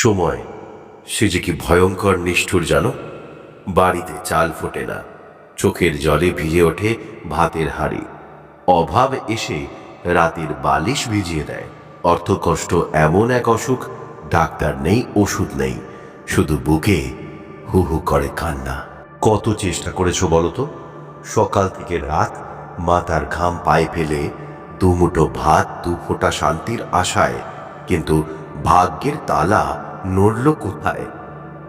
সময়। সে যে কি ভয়ঙ্কর নিষ্ঠুর জানো? বাড়িতে চাল ফোটে না। চোখের জলে ভিজে ওঠে ভাতের হাড়ি। অভাব এসে রাতের বালিশ ভিজিয়ে দেয়। অর্থকষ্ট এমন এক অসুখ, ডাক্তার নেই, ওষুধ নেই। শুধু বুকে হু হু করে কান্না। কত চেষ্টা করেছ বলো তো? সকাল থেকে রাত মাথার ঘাম পায়ে ফেলে দুমুঠো ভাত দু ফোঁটা শান্তির আশায়। কিন্তু ভাগ্যের তালা নড়ল কোথায়?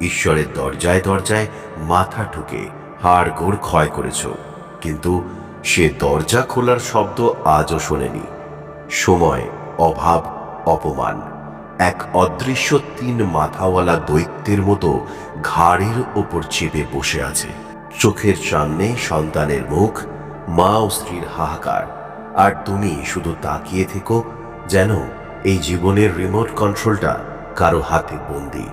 ঈশ্বরের দরজায় দরজায় মাথা ঠুকে হাড় গোড় ক্ষয় করেছ, কিন্তু সে দরজা খোলার শব্দ আজও শোনেনি। সময়, অভাব, অপমান, এক অদৃশ্য তিন মাথাওয়ালা দৈত্যের মতো ঘাড়ের ওপর চেপে বসে আছে। চোখের সামনে সন্তানের মুখ, মা ও স্ত্রীর হাহাকার, আর তুমি শুধু তাকিয়ে থেকো যেন এই জীবনের রিমোট কন্ট্রোলটা কারও হাতে বন্দি।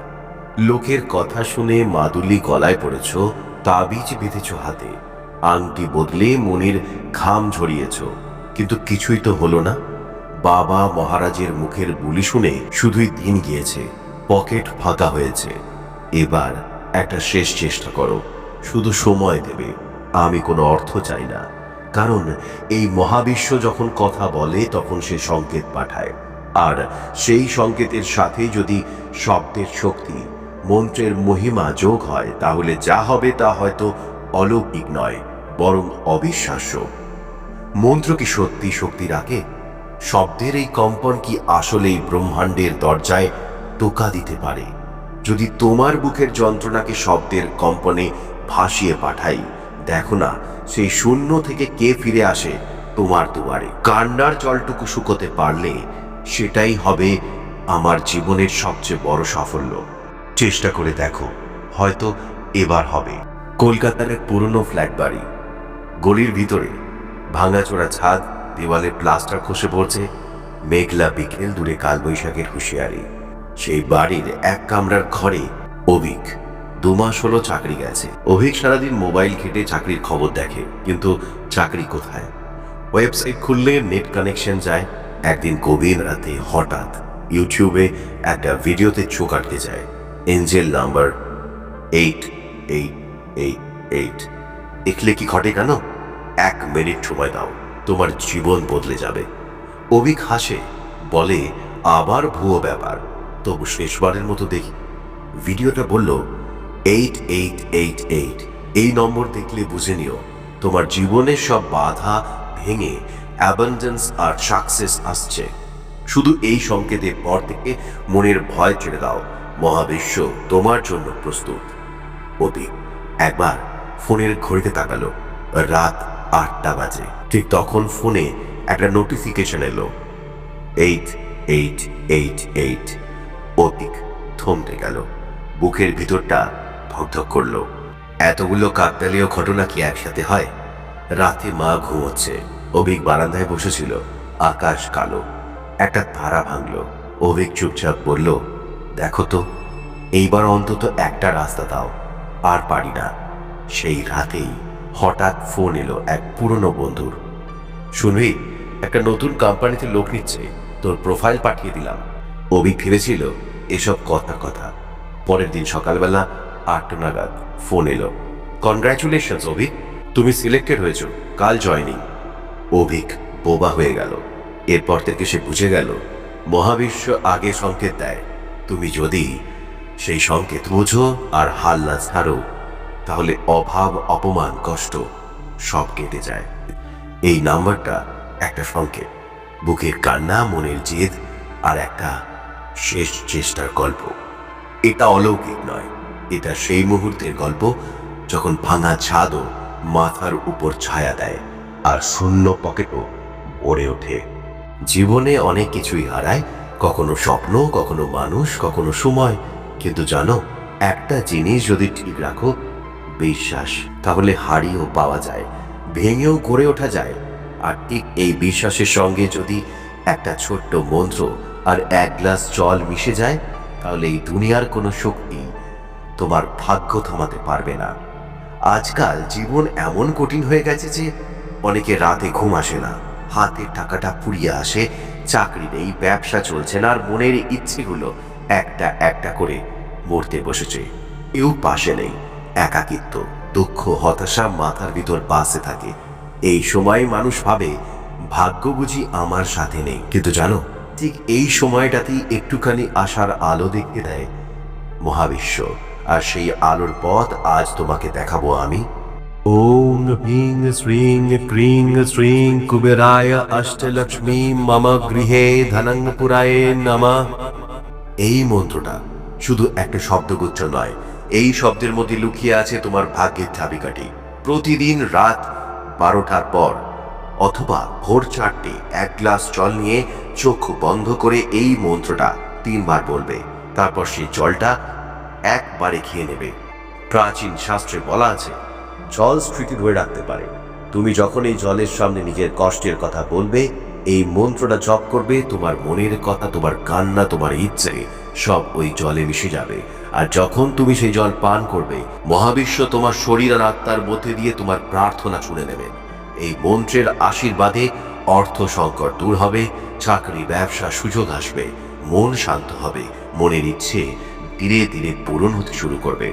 লোকের কথা শুনে মাদুলি গলায় পড়েছ, তাবিজ বেঁধেছ হাতে। আংটি বদলে মনির ঘাম ঝরিয়েছ। কিন্তু কিছুই তো হলো না। বাবা মহারাজের মুখের বুলি শুনে শুধুই দিন গিয়েছে, পকেট ফাঁকা হয়েছে। এবার একটা শেষ চেষ্টা করো, শুধু সময় দেবে। আমি কোনো অর্থ চাই না। কারণ এই মহাবিশ্ব যখন কথা বলে, তখন সে সংকেত পাঠায়। আর সেই সংকেতের সাথে যদি শব্দের শক্তি, মন্ত্রের মহিমা যোগ হয়, তাহলে যা হবে তা হয়তো অলৌকিক নয়, বরং অবিশ্বাস্য। মন্ত্র কি সত্যি শক্তি রাখে শব্দের এই কম্পন কি আসলেই ব্রহ্মাণ্ডের দরজায় টোকা দিতে পারে? যদি তোমার বুকের যন্ত্রণাকে শব্দের কম্পনে ভাসিয়ে পাঠাই, দেখো না, সেই শূন্য থেকে কে ফিরে আসে তোমার দুয়ারে। কান্নার জলটুকু শুকোতে পারলে সেটাই হবে আমার জীবনের সবচেয়ে বড় সাফল্য। চেষ্টা করে দেখো, হয়তো এবার হবে। কলকাতার এক পুরনো ফ্ল্যাট বাড়ি। গলির ভিতরে ভাঙাচোরা ছাদ, দেওয়ালে প্লাস্টার খসে পড়ছে, মেঘলা বিকেল দূরে কালবৈশাখের হুঁশিয়ারি। সেই বাড়ির এক কামরার ঘরে অভিক দু মাস হলো চাকরি গেছে। অভিক সারাদিন মোবাইল ঘেটে চাকরির খবর দেখে, কিন্তু চাকরি কোথায়? ওয়েবসাইট খুললে নেট কানেকশন যায় একদিন গভীর রাতে হঠাৎ ইউটিউবে একটা ভিডিওতে চোখ আটকে যায়। Angel number eight eight eight eight দেখলে কি ঘটে কেন? এক মিনিট সময় দাও, তোমার জীবন বদলে যাবে। অভিক হাসে, বলে, আবার ভুয়ো ব্যাপার। তবু শেষবারের মতো দেখি। ভিডিওটা বলল এইট এইট এইট এইট এই নম্বর দেখলে বুঝে নিও, তোমার জীবনের সব বাধা ভেঙে অ্যাবান্ডেন্স আর সাকসেস আসছে। শুধু এই সংকেতের পর থেকে মনের ভয় ছেড়ে দাও। মহাবিশ্ব তোমার জন্য প্রস্তুত। অতি, একবার ফোনের ঘড়িতে তাকালো। রাত আটটা বাজে। ঠিক তখন ফোনে একটা নোটিফিকেশন এলো। এইট এইট এইট এইট অতিক থমতে গেল। বুকের ভিতরটা ধকধক করল। এতগুলো কাকতালীয় ঘটনা কি একসাথে হয়? রাতে মা ঘুমোচ্ছে। অভিক বারান্দায় বসেছিল, আকাশ কালো। একটা তারা ভাঙলো। অভিক চুপচাপ বলল, দেখো তো, এইবার অন্তত একটা রাস্তা দাও। আর পারি না। সেই রাতেই হঠাৎ ফোন এলো এক পুরনো বন্ধুর। শুনবি, একটা নতুন কোম্পানিতে লোক নিচ্ছে, তোর প্রোফাইল পাঠিয়ে দিলাম। অভিক ভেবেছিল এসব কথা কথা। পরের দিন সকালবেলা আটটা নাগাদ ফোন এলো। কনগ্রাচুলেশনস অভিক। তুমি সিলেক্টেড হয়েছো। কাল জয়নিং অভিক বোবা হয়ে গেল। এরপর থেকে সে বুঝে গেল, মহাবিশ্ব আগে সংকেত দেয়। তুমি যদি সেই সংকেত বোঝো আর হাল না ছাড়ো, তাহলে অভাব, অপমান, কষ্ট সব কেটে যায়। এই নাম্বারটা একটা সংকেত, বুকের কান্না, মনের জেদ আর একটা শেষ চেষ্টার গল্প। এটা অলৌকিক নয়, এটা সেই মুহূর্তের গল্প যখন ভাঙা ছাদও মাথার উপর ছায়া দেয়। আর শূন্য পকেটও ভরে ওঠে। জীবনে অনেক কিছুই হারায়, কখনো স্বপ্ন, কখনো মানুষ, কখনো সময়। কিন্তু জানো, একটা জিনিস যদি ঠিক রাখো, বিশ্বাস, তাহলে হারিয়েও পাওয়া যায়, ভেঙেও গড়ে ওঠা যায়। আর ঠিক এই বিশ্বাসের সঙ্গে যদি একটা ছোট্ট মন্ত্র আর এক গ্লাস জল মিশে যায়, তাহলে এই দুনিয়ার কোনো শক্তি তোমার ভাগ্য থামাতে পারবে না। আজকাল জীবন এমন কঠিন হয়ে গেছে যে অনেকে রাতে ঘুম আসে না। হাতের টাকাটা ফুরিয়ে আসে। চাকরি নেই ব্যবসা চলছে না আর মনের ইচ্ছেগুলো একটা একটা করে মরতে বসেছে। কেউ পাশে নেই। একাকিত্ব, দুঃখ, হতাশা মাথার ভিতর বাসে থাকে। এই সময় মানুষ ভাবে, ভাগ্য বুঝি আমার সাথে নেই। কিন্তু জানো, ঠিক এই সময়টাতেই একটুখানি আশার আলো দেখতে দেয় মহাবিশ্ব। আর সেই আলোর পথ আজ তোমাকে দেখাবো আমি। ह्रीं श्रीं क्रीं श्रीं कुबेराय अष्टलक्ष्मी मम गृहे धनं पुराय नमः এই মন্ত্রটা শুধু একটা শব্দগুচ্ছ নয় এই শব্দের মধ্যে লুকিয়ে আছে তোমার ভাগ্যের চাবিকাঠি প্রতিদিন রাত বারোটার পর অথবা ভোর চারটে এক গ্লাস জল নিয়ে চোখ বন্ধ করে এই মন্ত্রটা তিনবার বলবে তারপর সেই জলটা একবারে খেয়ে নেবে প্রাচীন শাস্ত্রে বলা আছে জল স্মৃতি ধরে রাখতে পারে। তুমি যখন এই জলের সামনে নিজের কষ্টের কথা বলবে, এই মন্ত্রটা জপ করবে, তোমার মনের কথা, তোমার কান্না, তোমার ইচ্ছে, সব ওই জলে মিশে যাবে। আর যখন তুমি সেই জল পান করবে, মহাবিশ্ব তোমার শরীর আর আত্মার মধ্যে দিয়ে তোমার প্রার্থনা শুনে নেবেন এই মন্ত্রের আশীর্বাদে অর্থ সংকট দূর হবে, চাকরি, ব্যবসা, সুযোগ আসবে, মন শান্ত হবে, মনের ইচ্ছে ধীরে ধীরে পূরণ হতে শুরু করবে।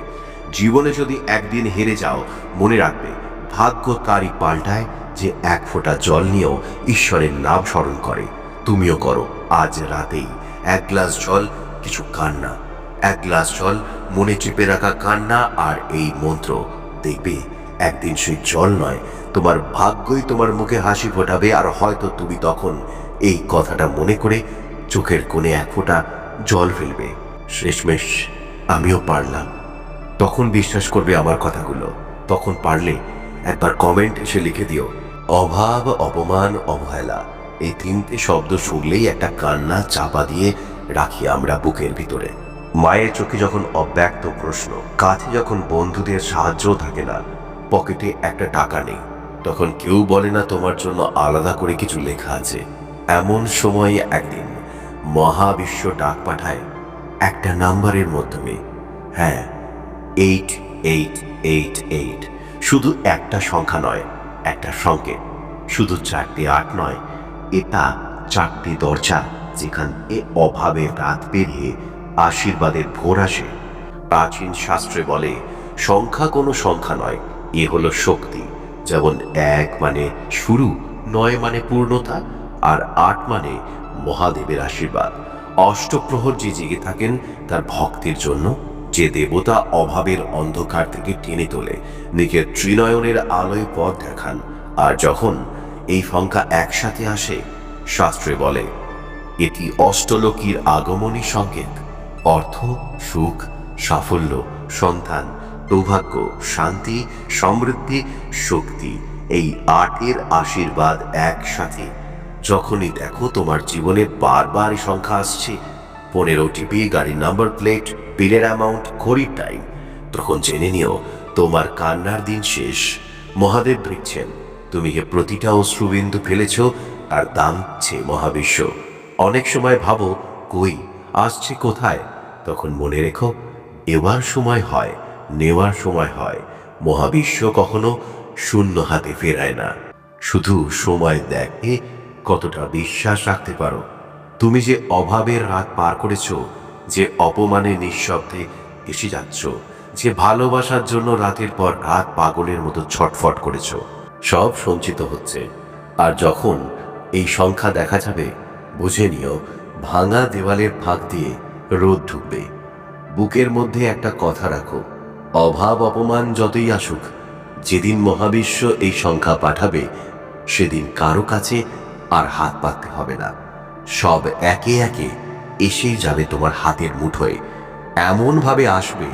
জীবনে যদি একদিন হেরে যাও, মনে রাখবে ভাগ্য তারই পাল্টায় যে এক ফোঁটা জল নিয়েও ঈশ্বরের নাম স্মরণ করে। তুমিও করো, আজ রাতেই। এক গ্লাস জল, কিছু কান্না। এক গ্লাস জল, মনে চেপে রাখা কান্না আর এই মন্ত্র। দেখবে, একদিন সেই জল নয়, তোমার ভাগ্যই তোমার মুখে হাসি ফোটাবে আর হয়তো তুমি তখন এই কথাটা মনে করে চোখের কোণে এক ফোঁটা জল ফেলবে। শেষমেশ, আমিও পারলাম। তখন বিশ্বাস করবে আমার কথাগুলো। তখন পারলে একবার কমেন্ট এসে লিখে দিও। অভাব, অপমান, অবহেলা, এই তিনটে শব্দ শুনলেই একটা কান্না চাপা দিয়ে রাখি আমরা বুকের ভিতরে। মায়ের চোখে যখন অব্যক্ত প্রশ্ন কাছে যখন বন্ধুদের সাহায্য থাকে না, পকেটে একটা টাকা নেই, তখন কেউ বলে না তোমার জন্য আলাদা করে কিছু লেখা আছে। এমন সময় একদিন মহাবিশ্ব ডাক পাঠায় একটা নাম্বারের মাধ্যমে। হ্যাঁ এইট এইট এইট এইট শুধু একটা সংখ্যা নয়, একটা সংকেত। শুধু চারটে আট নয়, এটা চারটি দরজা যেখান এ অভাবের রাত পেরিয়ে আশীর্বাদের ভোর আসে। প্রাচীন শাস্ত্রে বলে, সংখ্যা কোনো সংখ্যা নয়, এ হলো শক্তি। যেমন এক মানে শুরু, নয় মানে পূর্ণতা, আর আট মানে মহাদেবের আশীর্বাদ। অষ্টপ্রহর যে জেগে থাকেন, তার ভক্তির জন্য যে দেবতা অভাবের অন্ধকার থেকে টেনে তোলে, নিজের ত্রিনয়নের আলোয় পথ দেখান। আর যখন এই সংখ্যা একসাথে আসে, শাস্ত্রে বলে, এটি অষ্টলোকীর আগমনী সংকেত। অর্থ, সুখ, সাফল্য, সন্তান সৌভাগ্য শান্তি, সমৃদ্ধি, শক্তি এই আটের আশীর্বাদ একসাথে। যখনই দেখো তোমার জীবনে বারবার সংখ্যা আসছে পনেরো টিপি গাড়ির নাম্বার প্লেট বিলের অ্যামাউন্ট ঘড়ির টাইম তখন জেনে নিও, তোমার কান্নার দিন শেষ। মহাদেব দেখছেন তুমি যে প্রতিটা অশ্রুবিন্দু ফেলেছ আর দামছে মহাবিশ্ব। অনেক সময় ভাবো, কই, আসছে কোথায়? তখন মনে রেখো, এবার সময় হয়, নেওয়ার সময় হয়। মহাবিশ্ব কখনো শূন্য হাতে ফেরায় না। শুধু সময় দেখে কতটা বিশ্বাস রাখতে পারো। তুমি যে অভাবের রাত পার করেছ, যে অপমানে নিঃশব্দে এসে যাচ্ছ, যে ভালোবাসার জন্য রাতের পর রাত পাগলের মতো ছটফট করেছ, সব সঞ্চিত হচ্ছে। আর যখন এই সংখ্যা দেখা যাবে, বুঝে নিও, ভাঙা দেওয়ালের ফাঁক দিয়ে রোদ ঢুকবে। বুকের মধ্যে একটা কথা রাখো, অভাব অপমান যতই আসুক, যেদিন মহাবিশ্ব এই সংখ্যা পাঠাবে, সেদিন কারও কাছে আর হাত পাততে হবে না। সব একে একে এসেই যাবে তোমার হাতের মুঠোয়। এমনভাবে আসবে,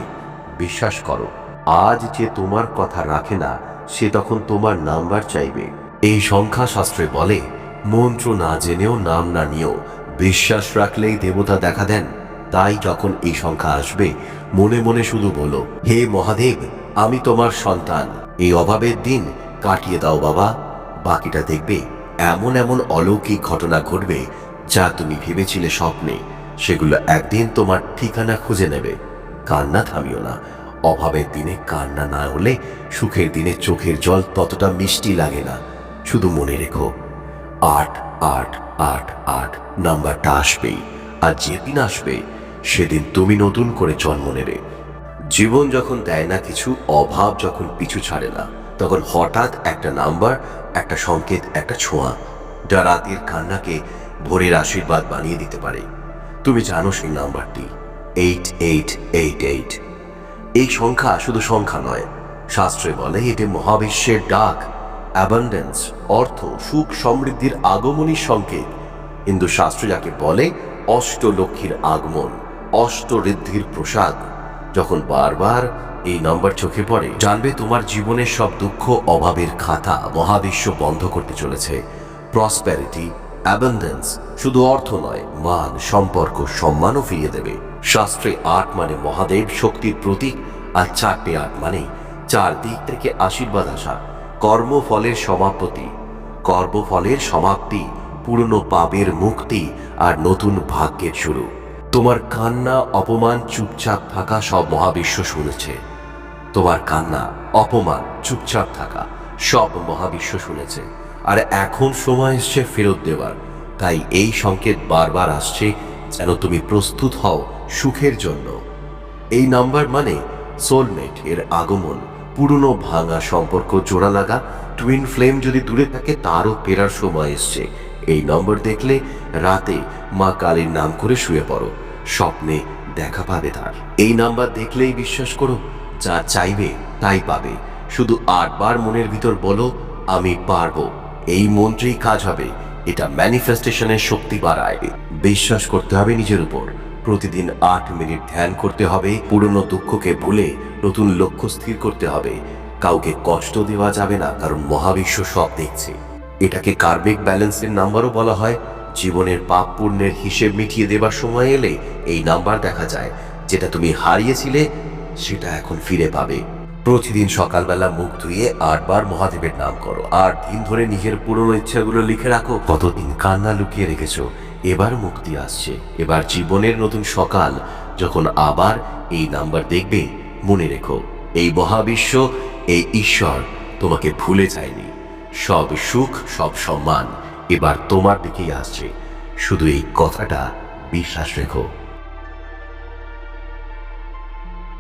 বিশ্বাস করো, আজ যে তোমার কথা রাখে না, সে তখন তোমার নাম্বার চাইবে। এই সংখ্যা শাস্ত্রে বলে, মন্ত্র না জেনেও নাম না নিয়েও বিশ্বাস রাখলেই দেবতা দেখা দেন। তাই যখন এই সংখ্যা আসবে, মনে মনে শুধু বলো, হে মহাদেব, আমি তোমার সন্তান। এই অভাবের দিন কাটিয়ে দাও বাবা। বাকিটা দেখবে, এমন এমন অলৌকিক ঘটনা ঘটবে যা তুমি ভেবেছিলে স্বপ্নে, সেগুলো একদিন তোমার ঠিকানা খুঁজে নেবে। কান্না থামিও না। অভাবের দিনে কান্না না হলে সুখের দিনে চোখের জল ততটা মিষ্টি লাগে না। শুধু মনে রেখো, আট আট আট আট নাম্বারটা আসবেই, আর যেদিন আসবে, সেদিন তুমি নতুন করে জন্ম নেবে। জীবন যখন দেয় না কিছু, অভাব যখন পিছু ছাড়ে না, তখন হঠাৎ একটা নাম্বার, একটা সংকেত, একটা ছোঁয়া যা রাতের কান্নাকে ভোরের আশীর্বাদ বানিয়ে দিতে পারে। তুমি জানো সেই নাম্বারটি এইট এইট এইট এইট এই সংখ্যা শুধু সংখ্যা নয়, শাস্ত্রে বলে এটি মহাবিশ্বের ডাক অ্যাবান্ডেন্স অর্থ, সুখ সমৃদ্ধির আগমনীর সংকেত। হিন্দু শাস্ত্র যাকে বলে অষ্টলক্ষ্মীর আগমন অষ্টঋদ্ধির প্রসাদ। যখন বারবার এই নম্বর চোখে পড়ে, জানবে তোমার জীবনের সব দুঃখ, অভাবের খাতা মহাবিশ্ব বন্ধ করতে চলেছে। প্রসপ্যারিটি অ্যাবান্ডেন্স শুধু অর্থ নয়, মান, সম্পর্ক, সম্মানও ফিরিয়ে দেবে। শাস্ত্রে আট মানে মহাদেব শক্তির প্রতীক, আর চারটে আট মানে চার দিক থেকে আশীর্বাদ আসা, কর্মফলের সমাপতি। কর্মফলের সমাপ্তি, পুরনো পাপের মুক্তি, আর নতুন ভাগ্যের শুরু। তোমার কান্না, অপমান, চুপচাপ থাকা সব মহাবিশ্ব শুনেছে। তোমার কান্না, অপমান, চুপচাপ থাকা সব মহাবিশ্ব শুনেছে। আর এখন সময় এসছে ফেরত দেওয়ার। তাই এই সংকেত বারবার আসছে, যেন তুমি প্রস্তুত হও সুখের জন্য। এই নাম্বার মানে সোলমেট এর আগমন। পুরনো ভাঙা সম্পর্ক জোড়া লাগা টুইন ফ্লেম যদি দূরে থাকে, তারও ফেরার সময় এসছে। এই নম্বর দেখলে রাতে মা কালীর নাম করে শুয়ে পড়ো, স্বপ্নে দেখা পাবে তার। এই নাম্বার দেখলেই বিশ্বাস করো, যা চাইবে তাই পাবে। শুধু আটবার মনের ভিতর বলো, আমি পারব। এই মন্ত্রেই কাজ হবে। এটা ম্যানিফেস্টেশনের শক্তি বাড়ায়। বিশ্বাস করতে হবে নিজের উপর। প্রতিদিন আট মিনিট ধ্যান করতে হবে। পুরনো দুঃখকে ভুলে নতুন লক্ষ্য স্থির করতে হবে। কাউকে কষ্ট দেওয়া যাবে না, কারণ মহাবিশ্ব সব দেখছে। এটাকে কার্মিক ব্যালেন্সের নাম্বারও বলা হয়। জীবনের পাপ পুণ্যের হিসেব মিটিয়ে দেবার সময় এলে এই নাম্বার দেখা যায়। যেটা তুমি হারিয়েছিলে, সেটা এখন ফিরে পাবে। প্রতিদিন সকালবেলা মুখ ধুয়ে আটবার মহাদেবের নাম করো। আর দিন ধরে নিজের পুরনো ইচ্ছাগুলো লিখে রাখো। কতদিন কান্না লুকিয়ে রেখেছো, এবার মুক্তি আসছে। এবার জীবনের নতুন সকাল, যখন আবার এই নাম্বার দেখবে, মনে রেখো, এই মহাবিশ্ব, এই ঈশ্বর তোমাকে ভুলে যায়নি। সব সুখ, সব সম্মান এবার তোমার দিকেই আসছে। শুধু এই কথাটা বিশ্বাস রেখো।